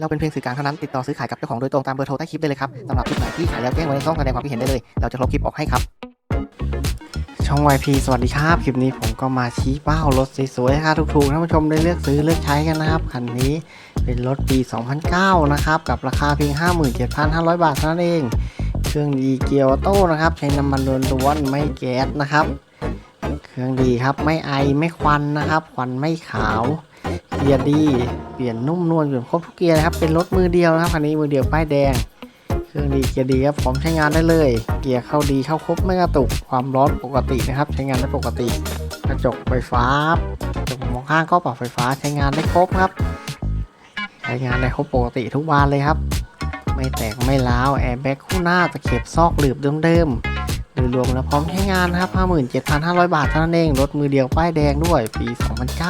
เราเป็นเพียงสื่อกลางเท่านั้น ติดต่อซื้อขายกับเจ้าของโดยตรงตามเบอร์โทรใต้คลิปได้เลยครับสำหรับคลิปไหนที่ขายแล้วแจ้งไว้ในช่องแสดงความคิดเห็นได้เลย เราจะลบคลิปออกให้ครับ ช่อง YP สวัสดีครับ คลิปนี้ผมก็มาชี้เป้ารถสวยๆราคาถูกๆท่านผู้ชมได้เลือกซื้อเลือกใช้กันนะครับ คันนี้เป็นรถปี 2009 นะครับ กับราคาเพียง 57,500 บาทเท่านั้นเอง เครื่องดีเกียร์ออโต้นะครับ ใช้น้ำมันล้วนๆไม่แก๊สนะครับ เครื่องดีครับ ไม่ไอไม่ควันนะครับ ควันไม่ขาว เกียร์ดี เปลี่ยนนุ่มนวลเปลี่ยนครบทุกเกียร์นะครับ เป็นรถมือเดียวนะครับคันนี้มือเดียวป้ายแดง เครื่องดีเกียร์ดีครับพร้อมใช้งานได้เลย เกียร์เข้าดีเข้าครบไม่กระตุก ความร้อนปกตินะครับ ใช้งานได้ปกติ กระจกไฟฟ้ากระจกมองข้างก็ปรับไฟฟ้าใช้งานได้ครบครับ ใช้งานได้ครบปกติทุกบานเลยครับ ไม่แตกไม่ร้าวแอร์แบ็กคู่หน้าตะเข็บซอกหลืบเดิมๆโดยรวมแล้วพร้อมใช้งานนะครับ 57,500 บาทเท่านั้นเอง รถมือเดียวป้ายแดงด้วย ปี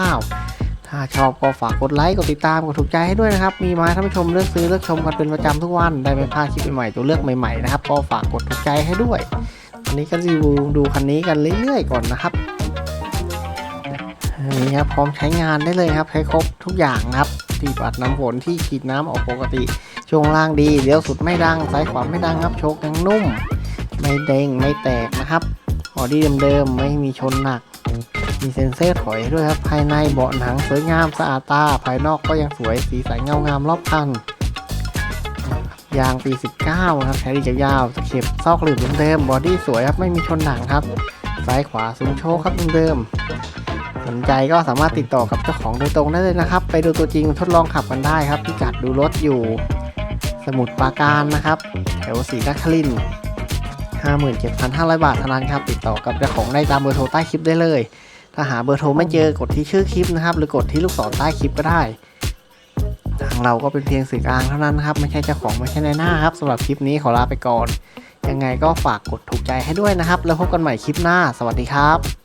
2009 ถ้าชอบก็ฝากกดไลค์ กดติดตาม กดถูกใจให้ด้วยนะครับ มีมาให้ท่านผู้ชมเลือกซื้อเลือกชมกันเป็นประจำทุกวัน ได้ไม่พลาดคลิปใหม่ๆ ตัวเลือกใหม่ๆนะครับ ก็ฝากกดถูกใจให้ด้วยอันนี้ก็รีวิวดูคันนี้กันเรื่อยๆก่อนนะครับนนี้ครับพร้อมใช้งานได้เลยครับใช้ครบทุกอย่างนะครับที่ปัดน้ำฝนที่ฉีดน้ำออกปกติ ช่วงล่างดีเลี้ยวสุดไม่ดังซ้ายขวาไม่ดังครับโชคยังนุ่ม ไม่เด้งไม่แตกนะครับบอดี้เดิมๆไม่มีชนหนัก มีเซ็นเซอร์ถอยด้วยครับ ภายในเบาะหนังสวยงามสะอาดตา ภายนอกก็ยังสวยสีสันเงางามรอบคัน ยางปี 19 ครับใช้ดีจะยาวตะเข็บซอกหลืบเดิมบอดี้สวยครับ ไม่มีชนหนังครับ ซ้ายขวาซุ้มโชคครับเดิมสนใจก็สามารถติดต่อกับเจ้าของโดยตรงได้เลยนะครับ ไปดูตัวจริงทดลองขับกันได้ครับพิกัดดูรถอยู่ สมุดปราการนะครับ แถวศรีนคริน57,500 บาทเท่านั้นครับ ติดต่อกับเจ้าของได้ตามเบอร์โทรใต้คลิปได้เลย ถ้าหาเบอร์โทรไม่เจอกดที่ชื่อคลิปนะครับ หรือกดที่ลูกศรใต้คลิปก็ได้ทางเราก็เป็นเพียงสื่อกลางเท่านั้นนะครับ ไม่ใช่เจ้าของไม่ใช่ในหน้าครับสำหรับคลิปนี้ขอลาไปก่อน ยังไงก็ฝากกดถูกใจให้ด้วยนะครับ แล้วพบกันใหม่คลิปหน้า สวัสดีครับ